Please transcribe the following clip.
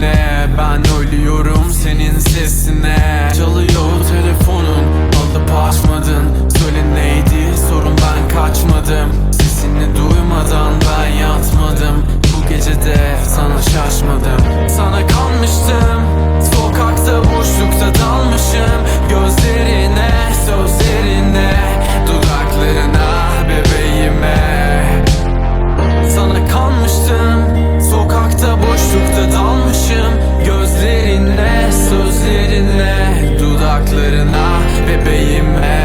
benimle Ben ölüyorum senin sesine. Çalıyor telefonun All the gözlerine Dudaklarına bebeğime.